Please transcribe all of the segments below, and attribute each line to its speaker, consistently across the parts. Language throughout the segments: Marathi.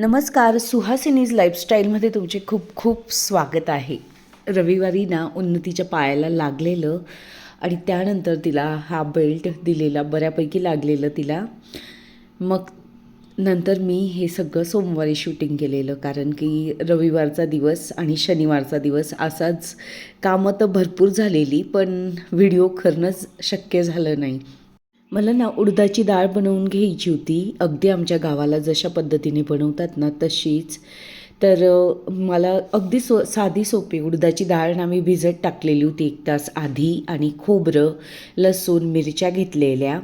Speaker 1: नमस्कार सुहासिनीज लाईफस्टाईलमध्ये तुमचे खूप खूप स्वागत आहे. रविवारी ना उन्नतीच्या पायाला लागलेलं आणि त्यानंतर तिला हा बेल्ट दिलेला बऱ्यापैकी लागलेलं तिला. मग नंतर मी हे सगळं सोमवारी शूटिंग केलेलं कारण की रविवारचा दिवस आणि शनिवारचा दिवस असाच कामं तर भरपूर झालेली पण व्हिडिओ करणंच शक्य झालं नाही. मला ना उडदाची डाळ बनवून घ्यायची होती. अगदी आमच्या गावाला जशा पद्धतीने बनवतात ना तशीच. तर मला अगदी सो साधी सोपी उडदाची डाळ ना मी भिजत टाकलेली होती एक तास आधी आणि खोबरं लसूण मिरच्या घेतलेल्या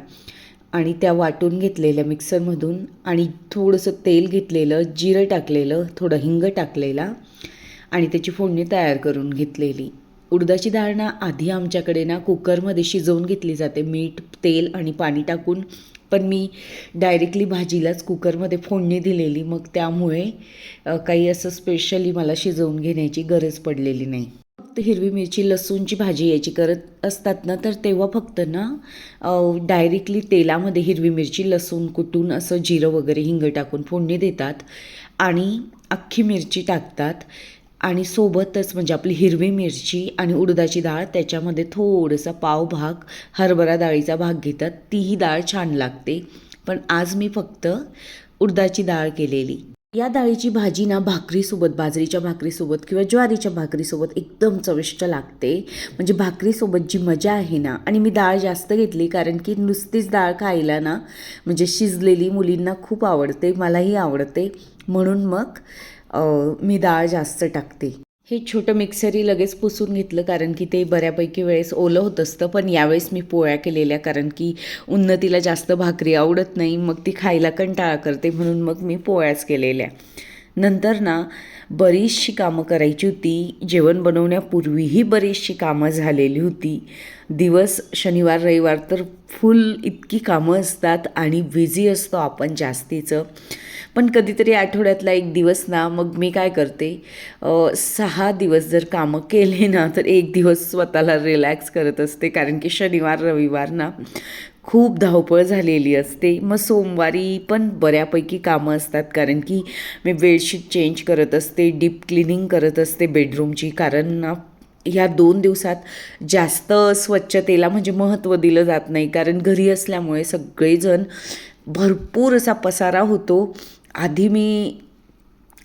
Speaker 1: आणि त्या वाटून घेतलेल्या मिक्सरमधून आणि थोडंसं तेल घेतलेलं जिरं टाकलेलं थोडं हिंग टाकलेला आणि त्याची फोडणी तयार करून घेतलेली. उडदाची डाळ ना आधी आमच्याकडे ना कुकरमध्ये शिजवून घेतली जाते. मीठ तेल आणि पाणी टाकून. पण मी डायरेक्टली भाजीलाच कुकरमध्ये फोडणी दिलेली. मग त्यामुळे काही असं स्पेशली मला शिजवून घेण्याची गरज पडलेली नाही. फक्त हिरवी मिरची लसूणची भाजी याची करत असतात ना तर तेव्हा फक्त ना डायरेक्टली तेलामध्ये हिरवी मिरची लसूण कुटून असं जिरं वगैरे हिंग टाकून फोडणी देतात. आणि अख्खी मिरची टाकतात. आणि सोबतच म्हणजे आपली हिरवी मिरची आणि उडदाची डाळ त्याच्यामध्ये थोडंसा पावभाग हरभरा डाळीचा भाग घेतात. तीही डाळ छान लागते. पण आज मी फक्त उडदाची डाळ केलेली. या डाळीची भाजी ना भाकरीसोबत बाजरीच्या भाकरीसोबत किंवा ज्वारीच्या भाकरीसोबत एकदम चविष्ट लागते. म्हणजे भाकरीसोबत जी मजा आहे ना आणि मी डाळ जास्त घेतली कारण की नुसतीच डाळ खायला ना म्हणजे शिजलेली मुलींना खूप आवडते मलाही आवडते. म्हणून मग मी डाळ जास्त टाकते. हे छोटं मिक्सरही लगेच पुसून घेतलं कारण की ते बऱ्यापैकी वेळेस ओलं होत असतं. पण यावेळेस मी पोळ्या केलेल्या कारण की उन्नतीला जास्त भाकरी आवडत नाही. मग ती खायला कंटाळा करते म्हणून मग मी पोळ्याच केलेल्या. नंतर ना बरीचशी कामं करायची होती. जेवण बनवण्यापूर्वीही बरीचशी कामं झालेली होती. दिवस शनिवार रविवार तर फुल इतकी कामं असतात आणि बिझी असतो आपण जास्तीचं. पण कधीतरी आठवड्यातला एक दिवस ना मग मी काय करते सहा दिवस जर कामं केले ना तर एक दिवस स्वतःला रिलॅक्स करत असते. कारण की शनिवार रविवार ना खूप धावपळ झालेली असते. मग सोमवारी पण बऱ्यापैकी कामं असतात. कारण की मी बेडशीट चेंज करत असते डीप क्लिनिंग करत असते बेडरूमची कारण ना ह्या दोन दिवसात जास्त स्वच्छतेला म्हणजे महत्त्व दिलं जात नाही. कारण घरी असल्यामुळे सगळेजण भरपूर असा पसारा होतो. आधी मी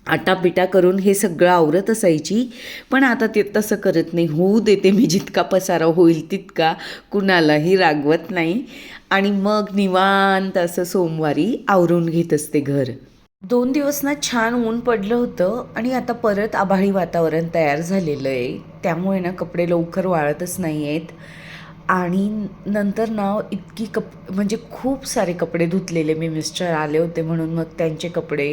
Speaker 1: आटापिटा करून हे सगळं आवरत असायची पण आता ते तसं करत नाही. होऊ देते मी जितका पसारा होईल तितका कुणालाही रागवत नाही. आणि मग निवांत असं सोमवारी आवरून घेत असते घर. दोन दिवस ना छान ऊन पडलं होतं आणि आता परत आभाळी वातावरण तयार झालेलं आहे. त्यामुळे ना कपडे लवकर वाळतच नाही आहेत. आणि नंतर ना इतकी कप म्हणजे खूप सारे कपडे धुतलेले मी मिस्टर आले होते म्हणून मग त्यांचे कपडे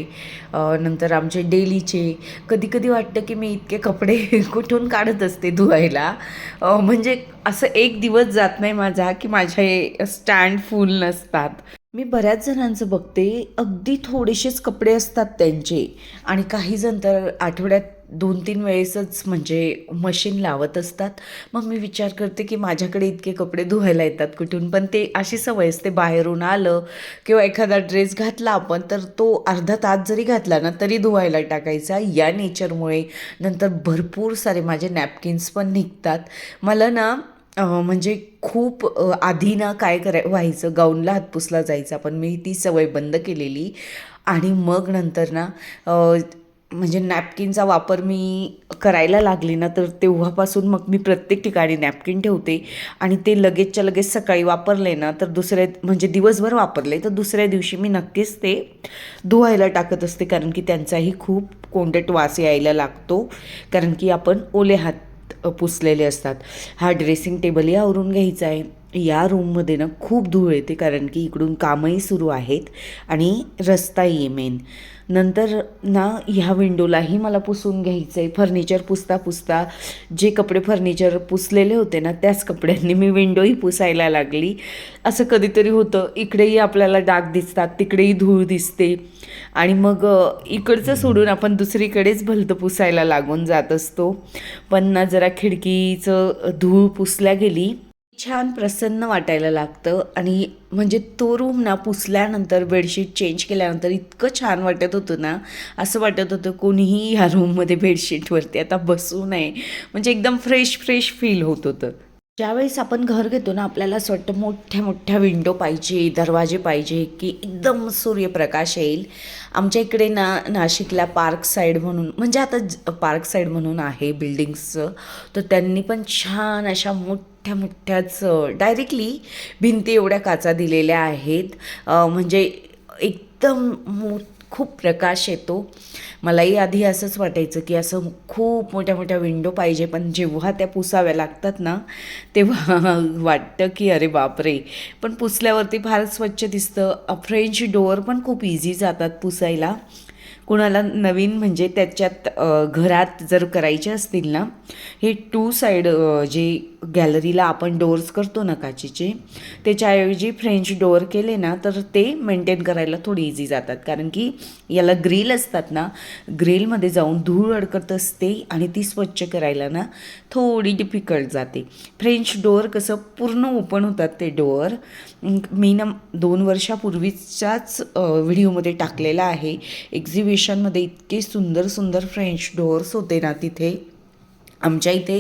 Speaker 1: नंतर आमचे डेलीचे. कधी कधी वाटतं की मी इतके कपडे कुठून काढत असते धुवायला. म्हणजे असं एक दिवस जात नाही माझा की माझे स्टँड फुल नसतात. मी बऱ्याच जणांचं बघते अगदी थोडेसेच कपडे असतात त्यांचे. आणि काही जण तर आठवड्यात दोन तीन वेळेसच म्हणजे मशीन लावत असतात. मग मी विचार करते की माझ्याकडे इतके कपडे धुवायला येतात कुठून? पण ते अशी सवय असते बाहेरून आलं किंवा एखादा ड्रेस घातला आपण तर तो अर्धा तास जरी घातला ना तरी धुवायला टाकायचा. या नेचरमुळे नंतर भरपूर सारे माझे नॅपकिन्स पण निघतात. मला ना म्हणजे खूप आधी ना काय कराय व्हायचं गाऊनला हातपुसला जायचा पण मी ती सवय बंद केलेली. आणि मग नंतर ना म्हणजे नॅपकिनचा वापर मी करायला लागली ना तर तेव्हापासून मग मी प्रत्येक ठिकाणी नॅपकिन ठेवते. आणि ते लगेचच्या लगेच सकाळी वापरले ना तर दुसऱ्या म्हणजे दिवसभर वापरले तर दुसऱ्या दिवशी मी नक्कीच ते धुवायला टाकत असते कारण की त्यांचाही खूप कोंडट वास यायला लागतो. कारण की आपण ओले हात पुसलेले असतात. हा ड्रेसिंग टेबलही आवरून घ्यायचा आहे. या रूममध्ये ना खूप धूळ येते कारण की इकडून कामही सुरू आहेत आणि रस्ताही आहे मेन नंतर ना ह्या विंडोलाही मला पुसून घ्यायचं आहे फर्निचर पुसता पुसता जे कपडे फर्निचर पुसलेले होते ना त्याच कपड्यांनी मी विंडोही पुसायला लागली. असं कधीतरी होतं. इकडेही आपल्याला डाग दिसतात तिकडेही धूळ दिसते. आणि मग इकडचं सोडून आपण दुसरीकडेच भलतं पुसायला लागून जात असतो. पण ना जरा खिडकीचं धूळ पुसल्या गेली छान प्रसन्न वाटायला लागतं आणि म्हणजे तो रूम ना पुसल्यानंतर बेडशीट चेंज केल्यानंतर इतकं छान वाटत होतं ना. असं वाटत होतं कोणीही ह्या रूममध्ये बेडशीटवरती आता बसू नये. म्हणजे एकदम फ्रेश फ्रेश फील होत होतं. ज्यावेळेस आपण घर घेतो ना आपल्याला असं वाटतं मोठ्या मोठ्या विंडो पाहिजे दरवाजे पाहिजे की एकदम सूर्यप्रकाश येईल. आमच्या इकडे ना नाशिकला पार्क साईड म्हणून म्हणजे आता पार्क साईड म्हणून आहे बिल्डिंग्सचं तर त्यांनी पण छान अशा मोठ्या मोठ्या मोठ्याच डायरेक्टली भिंती एवढ्या काचा दिलेल्या आहेत. म्हणजे एकदम मो खूप प्रकाश येतो. मलाही आधी असंच वाटायचं की असं खूप मोठ्या मोठ्या विंडो पाहिजे पण जेव्हा त्या पुसाव्या लागतात ना तेव्हा वाटतं की अरे बापरे. पण पुसल्यावरती फार स्वच्छ दिसतं. फ्रेंच डोअर पण खूप इझी जातात पुसायला. कुणाला नवीन म्हणजे त्याच्यात घरात जर करायचे असतील ना हे टू साईड जे गॅलरीला आपण डोअर्स करतो ना काचेचे त्याच्याऐवजी फ्रेंच डोअर केले ना तर ते मेंटेन करायला थोडी इझी जातात. कारण की याला ग्रिल असतात ना ग्रिलमध्ये जाऊन धूळ अडकत असते आणि ती स्वच्छ करायला ना थोडी डिफिकल्ट जाते. फ्रेंच डोअर कसं पूर्ण ओपन होतात ते डोअर मी ना दोन वर्षापूर्वीच्याच व्हिडिओमध्ये टाकलेला आहे. एक्झिबिशनमध्ये इतके सुंदर सुंदर फ्रेंच डोअर्स होते ना तिथे. आमच्या इथे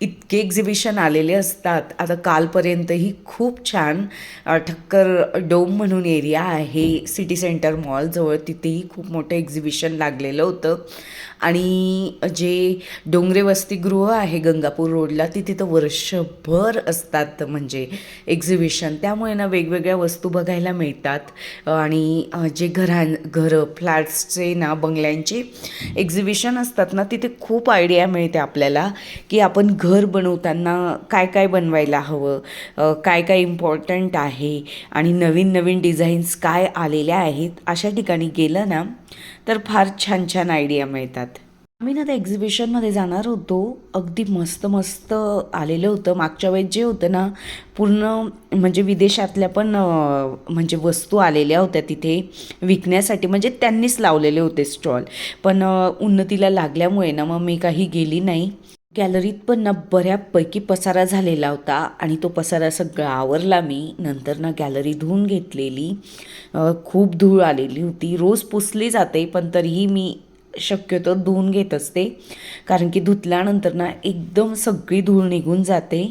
Speaker 1: इतके एक्झिबिशन आलेले असतात. आता कालपर्यंतही खूप छान ठक्कर डोम म्हणून एरिया आहे. सिटी सेंटर मॉलजवळ तिथेही खूप मोठं एक्झिबिशन लागलेलं होतं. आणि जे डोंगरे वसतिगृह आहे गंगापूर रोडला तिथे तर वर्षभर असतात म्हणजे एक्झिबिशन त्यामुळे ना वेगवेगळ्या वस्तू बघायला मिळतात. आणि जे घरां घरं फ्लॅट्सचे ना बंगल्यांचे एक्झिबिशन असतात ना तिथे खूप आयडिया मिळते आपल्याला. की आपण घर बनवताना काय काय बनवायला हवं काय काय इम्पॉर्टंट आहे आणि नवीन नवीन डिझाईन्स काय आलेल्या आहेत अशा ठिकाणी गेलं ना तर फार छान छान आयडिया मिळतात. आम्ही ना त्या एक्झिबिशनमध्ये जाणार होतो. अगदी मस्त मस्त आलेलं होतं. मागच्या वेळेस जे होतं ना पूर्ण म्हणजे विदेशातल्या पण म्हणजे वस्तू आलेल्या होत्या तिथे विकण्यासाठी. म्हणजे त्यांनीच लावलेले होते स्टॉल पण उन्नतीला लागल्यामुळे ना मग मी काही गेली नाही. गॅलरीत पण ना बऱ्यापैकी पसारा झालेला होता आणि तो पसारा सगळा आवरला मी. नंतर ना गॅलरी धुवून घेतलेली. खूप धूळ आलेली होती. रोज पुसली जाते पण तरीही मी शक्यतो धुवून घेत असते. कारण की धुतल्यानंतर ना एकदम सगळी धूळ निघून जाते.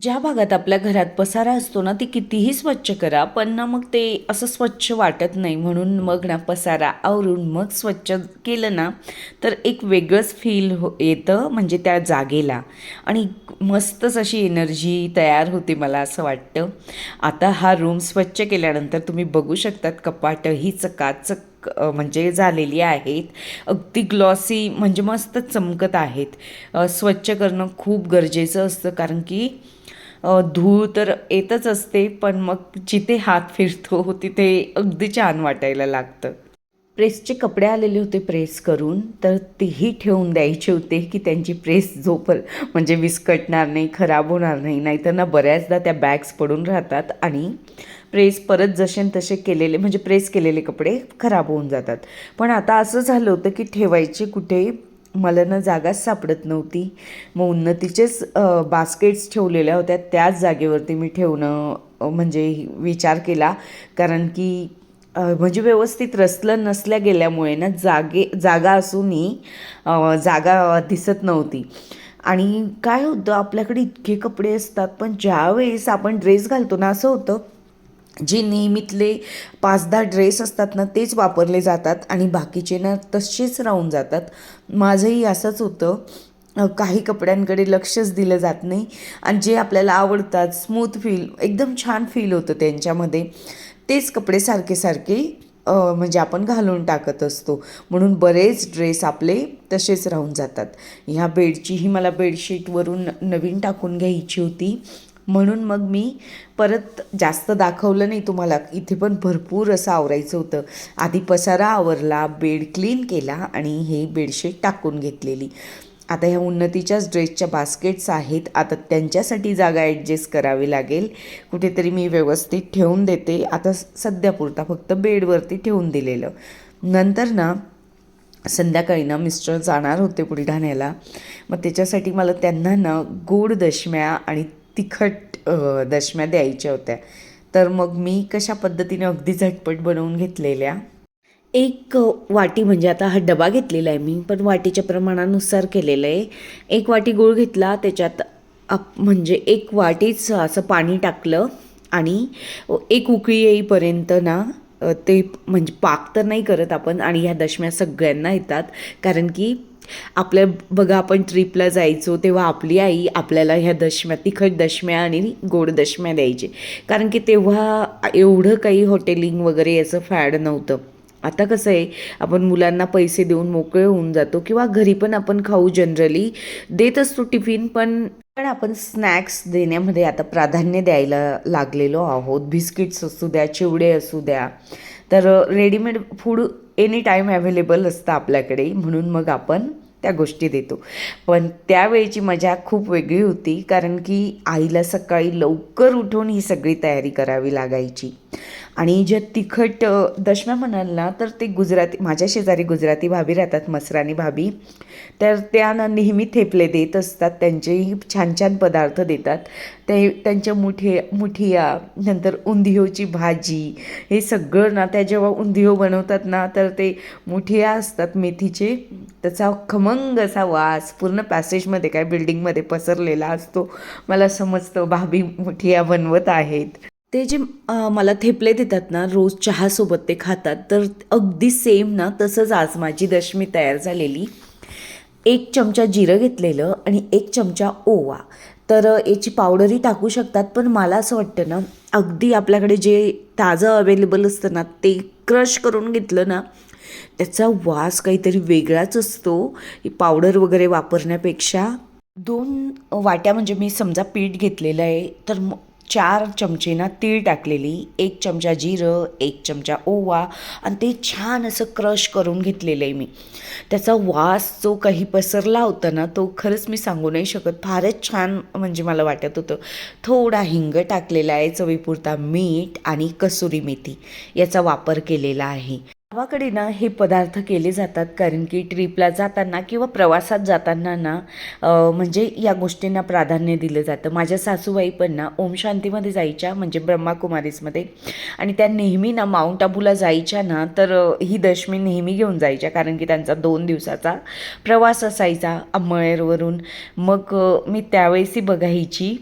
Speaker 1: ज्या भागात आपल्या घरात पसारा असतो ना ती कितीही स्वच्छ करा पण ना मग ते असं स्वच्छ वाटत नाही. म्हणून मग ना पसारा आवरून मग स्वच्छ केलं ना तर एक वेगळंच फील हो येतं म्हणजे त्या जागेला. आणि मस्तच अशी एनर्जी तयार होते मला असं वाटतं. आता हा रूम स्वच्छ केल्यानंतर तुम्ही बघू शकतात कपाटही चकाचक म्हणजे झालेली आहेत. अगदी ग्लॉसी म्हणजे मस्त चमकत आहेत. स्वच्छ करणं खूप गरजेचं असतं कारण की धूळ तर येतच असते पण मग जिथे हात फिरतो तिथे अगदी छान वाटायला लागतं. प्रेसचे कपडे आलेले होते प्रेस करून तर तेही ठेवून द्यायचे होते की त्यांची प्रेस झोपर म्हणजे विस्कटणार नाही खराब होणार नाही नाहीतर ना बऱ्याचदा त्या बॅग्स पडून राहतात आणि प्रेस परत जसे तसे केलेले म्हणजे प्रेस केलेले कपडे खराब होऊन जातात. पण आता असं झालं होतं की ठेवायचे कुठे मला ना जागाच सापडत नव्हती. मग उन्नतीचेच बास्केट्स ठेवलेल्या होत्या. त्याच जागेवरती मी ठेवणं म्हणजे विचार केला. कारण की म्हणजे व्यवस्थित रचलं नसल्या गेल्यामुळे ना जागे जागा असूनही जागा दिसत नव्हती. आणि काय होतं आपल्याकडे इतके कपडे असतात. पण ज्यावेळेस आपण ड्रेस घालतो ना असं होतं जे नेहमीतले पाच दहा ड्रेस असतात ना तेच वापरले जातात आणि बाकीचे ना तसेच राहून जातात. माझंही असंच होतं. काही कपड्यांकडे लक्षच दिलं जात नाही. आणि जे आपल्याला आवडतात स्मूथ फील एकदम छान फील होतं त्यांच्यामध्ये. तेच कपडे सारखे सारखे म्हणजे आपण घालून टाकत असतो. म्हणून बरेच ड्रेस आपले तसेच राहून जातात. ह्या बेडचीही मला बेडशीटवरून नवीन टाकून घ्यायची होती. म्हणून मग मी परत जास्त दाखवलं नाही तुम्हाला. इथे पण भरपूर असं आवरायचं होतं. आधी पसारा आवरला बेड क्लीन केला आणि हे बेडशीट टाकून घेतलेली. आता ह्या उन्नतीच्याच ड्रेसच्या बास्केट्स आहेत. आता त्यांच्यासाठी जागा ॲडजस्ट करावी लागेल. कुठेतरी मी व्यवस्थित ठेवून देते. आता सध्यापुरता फक्त बेडवरती ठेवून दिलेलं. नंतर ना संध्याकाळी ना मिस्टर जाणार होते बुलढाण्याला मग त्याच्यासाठी मला त्यांना ना गोड दशम्या आणि तिखट दशम्या द्यायच्या होत्या. तर मग मी कशा पद्धतीने अगदी झटपट बनवून घेतलेल्या? एक वाटी म्हणजे आता हा डबा घेतलेला आहे मी पण वाटीच्या प्रमाणानुसार केलेलं आहे. एक वाटी गूळ घेतला त्याच्यात अप म्हणजे एक वाटीच असं पाणी टाकलं आणि एक उकळी येईपर्यंत ना ते म्हणजे पाक तर नाही करत आपण आणि ह्या दशम्या सगळ्यांना येतात. कारण की आपल्या बघा आपण ट्रिपला जायचो तेव्हा आपली आई आपल्याला ह्या दशम्या तिखट दशम्या आणि गोड दशम्या द्यायची. कारण की तेव्हा एवढं काही हॉटेलिंग वगैरे याचं फॅड नव्हतं. आता कसं आहे आपण मुलांना पैसे देऊन मोकळे होऊन जातो किंवा घरी पण आपण खाऊ जनरली देत असतो टिफिन पण पण आपण स्नॅक्स देण्यामध्ये आता प्राधान्य द्यायला लागलेलो आहोत. बिस्किट्स असू द्या चिवडे असू द्या. तर readymade food any time available असतं आपल्याकडे. म्हणून मग आपण त्या गोष्टी देतो. पण त्यावेळची मजा खूप वेगळी होती कारण की आईला सकाळी लवकर उठून ही सगळी तयारी करावी लागायची. आणि जे तिखट दशम्या म्हणाल ना तर ते गुजराती माझ्या शेजारी गुजराती भाभी राहतात मसरानी भाभी. तर त्या ना नेहमी थेपले देत असतात त्यांचेही छान छान पदार्थ देतात. ते त्यांच्या मुठे मुठिया नंतर उंधियोची भाजी हे सगळं ना त्या जेव्हा उंधियो बनवतात ना तर ते मुठिया असतात मेथीचे. त्याचा खमंग असा वास पूर्ण पॅसेजमध्ये काय बिल्डिंगमध्ये पसरलेला असतो. मला समजतं भाभी मुठिया बनवत आहेत. ते जे मला थेपले देतात ना रोज चहासोबत ते खातात तर अगदी सेम ना तसंच आज माझी दशमी तयार झालेली. एक चमचा जिरं घेतलेलं आणि एक चमचा ओवा. तर याची पावडरही टाकू शकतात पण मला असं वाटतं ना अगदी आपल्याकडे जे ताजं अवेलेबल असतं ना ते क्रश करून घेतलं ना त्याचा वास काहीतरी वेगळाच असतो. पावडर वगैरे वापरण्यापेक्षा दोन वाट्या म्हणजे मी समजा पीठ घेतलेलं आहे तर चार चमचे ना तीळ टाकलेली एक चमचा जिरं एक चमचा ओवा आणि ते छान असं क्रश करून घेतलेलं आहे मी. त्याचा वास जो काही पसरला होता ना तो खरंच मी सांगू नाही शकत. फारच छान म्हणजे मला वाटत होतं. थोडा हिंग टाकलेला आहे चवीपुरता मीठ आणि कसुरी मेथी याचा वापर केलेला आहे. गावाकडे ना हे पदार्थ केले जातात कारण की ट्रिपला जाताना किंवा प्रवासात जाताना ना म्हणजे या गोष्टींना प्राधान्य दिलं जातं. माझ्या सासूबाई पण ना ओम शांतीमध्ये जायच्या म्हणजे ब्रह्माकुमारीजमध्ये आणि त्या नेहमी ना माउंट आबूला जायच्या ना तर ही दशमी नेहमी घेऊन जायच्या कारण की त्यांचा दोन दिवसाचा प्रवास असायचा अंमळनेरवरून मग मी त्यावेळेसही बघायची.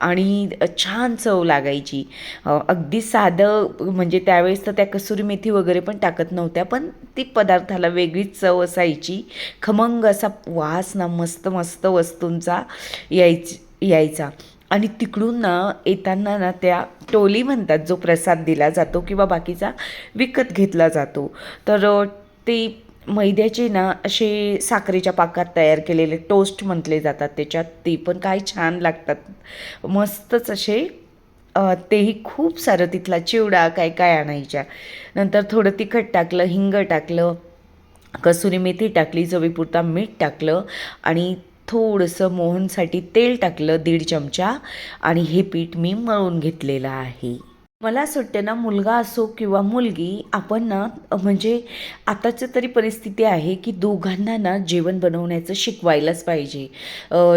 Speaker 1: आणि छान चव लागायची. अगदी साधं म्हणजे त्यावेळेस तर त्या कसुरी मेथी वगैरे पण टाकत नव्हत्या पण ती पदार्थाला वेगळीच चव असायची. खमंग असा वास ना मस्त मस्त वस्तूंचा यायची यायचा. आणि तिकडून ना येताना ना त्या टोली म्हणतात जो प्रसाद दिला जातो किंवा बाकीचा विकत घेतला जातो. तर ते मैद्याचे ना असे साखरेच्या पाकात तयार केलेले टोस्ट म्हटले जातात त्याच्यात. ते पण काय छान लागतात. मस्तच असे तेही खूप सारं तिथला चिवडा काय काय आणायच्या. नंतर थोडं तिखट टाकलं हिंग टाकलं कसुरी मेथी टाकली चवीपुरता मीठ टाकलं आणि थोडंसं मोहनसाठी तेल टाकलं दीड चमचा. आणि हे पीठ मी मळून घेतलेलं आहे. मला असं वाटतं ना मुलगा असो किंवा मुलगी आपण ना म्हणजे आताची तरी परिस्थिती आहे की दोघांना ना जेवण बनवण्याचं शिकवायलाच पाहिजे.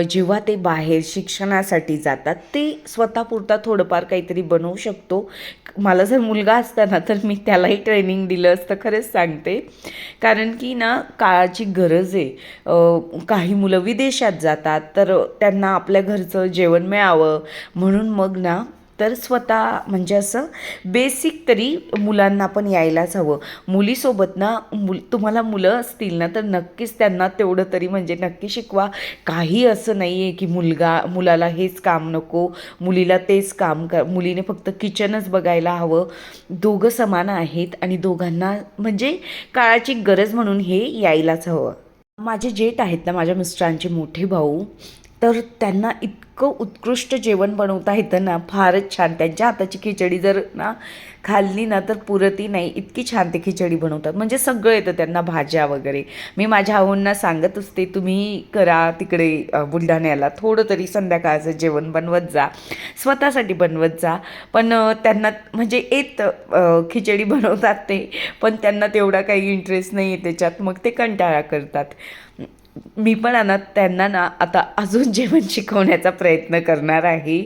Speaker 1: जेव्हा ते बाहेर शिक्षणासाठी जातात ते स्वतःपुरता थोडंफार काहीतरी बनवू शकतो. मला जर मुलगा असताना तर मी त्यालाही ट्रेनिंग दिलं असतं खरंच सांगते. कारण की ना काळाची गरज आहे. काही मुलं विदेशात जातात तर त्यांना आपल्या घरचं जेवण मिळावं. म्हणून मग ना तर स्वतः म्हणजे असं बेसिक तरी मुलांना पण यायलाच हवं. मुलीसोबत ना मुल तुम्हाला मुलं असतील ना तर नक्कीच त्यांना तेवढं तरी म्हणजे नक्की शिकवा. काही असं नाही आहे की मुलगा मुलाला हेच काम नको मुलीला तेच काम क मुलीने फक्त किचनच बघायला हवं. दोघं समान आहेत आणि दोघांना म्हणजे काळाची गरज म्हणून हे यायलाच हवं. माझे जेठ आहेत ना माझ्या मिस्टरांचे मोठे भाऊ तर त्यांना इतकं उत्कृष्ट जेवण बनवता येतं ना फारच छान. त्यांच्या हाताची खिचडी जर ना खाल्ली ना तर पुरती नाही. इतकी छान ते खिचडी बनवतात. म्हणजे सगळं येतं त्यांना भाज्या वगैरे. मी माझ्या भाऊंना सांगत असते तुम्ही करा तिकडे बुलढाण्याला. थोडं तरी संध्याकाळचं जेवण बनवत जा. स्वतःसाठी बनवत जा. पण त्यांना म्हणजे येतं खिचडी बनवतात ते. पण त्यांना तेवढा काही इंटरेस्ट नाही आहे त्याच्यात. मग ते कंटाळा करतात. मी पण ना त्यांना ना आता अजून जेवण शिकवण्याचा प्रयत्न करणार आहे.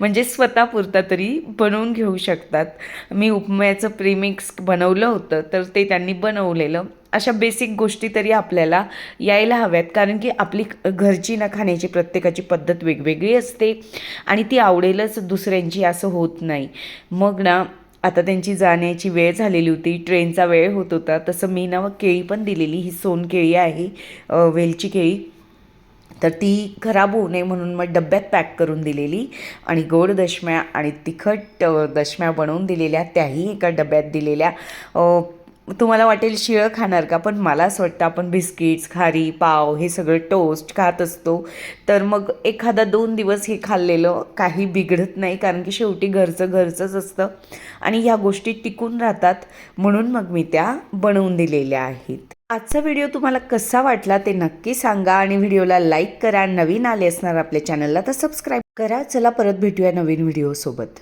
Speaker 1: म्हणजे स्वतःपुरता तरी बनवून घेऊ शकतात. मी उपम्याचं प्रीमिक्स बनवलं होतं तर ते त्यांनी बनवलेलं. अशा बेसिक गोष्टी तरी आपल्याला यायला हव्यात कारण की आपली घरची ना खाण्याची प्रत्येकाची पद्धत वेगवेगळी असते आणि ती आवडेलच दुसऱ्यांची असं होत नाही. मग ना आता त्यांची जाण्याची वेळ झालेली होती. ट्रेनचा वेळ होत होता. तसं मी ना केळी पण दिलेली. ही सोन केळी आहे. वेलची केळी. तर ती खराब होऊ नये म्हणून मग डब्यात पॅक करून दिलेली आणि गोड दशम्या आणि तिखट दशम्या बनवून दिलेल्या. त्याही एका डब्यात दिलेल्या. तुम्हाला वाटेल शिळं खाणार का पण मला असं वाटतं आपण बिस्किट्स खारी पाव हे सगळं टोस्ट खात असतो. तर मग एखादा दोन दिवस हे खाल्लेलं काही बिघडत नाही कारण की शेवटी घरचं घरचंच असतं आणि ह्या गोष्टी टिकून राहतात. म्हणून मग मी त्या बनवून दिलेल्या आहेत. आजचा व्हिडिओ तुम्हाला कसा वाटला ते नक्की सांगा आणि व्हिडिओला लाईक करा. नवीन आले असणार आपल्या चॅनलला तर सबस्क्राईब करा. चला परत भेटूया नवीन व्हिडिओसोबत.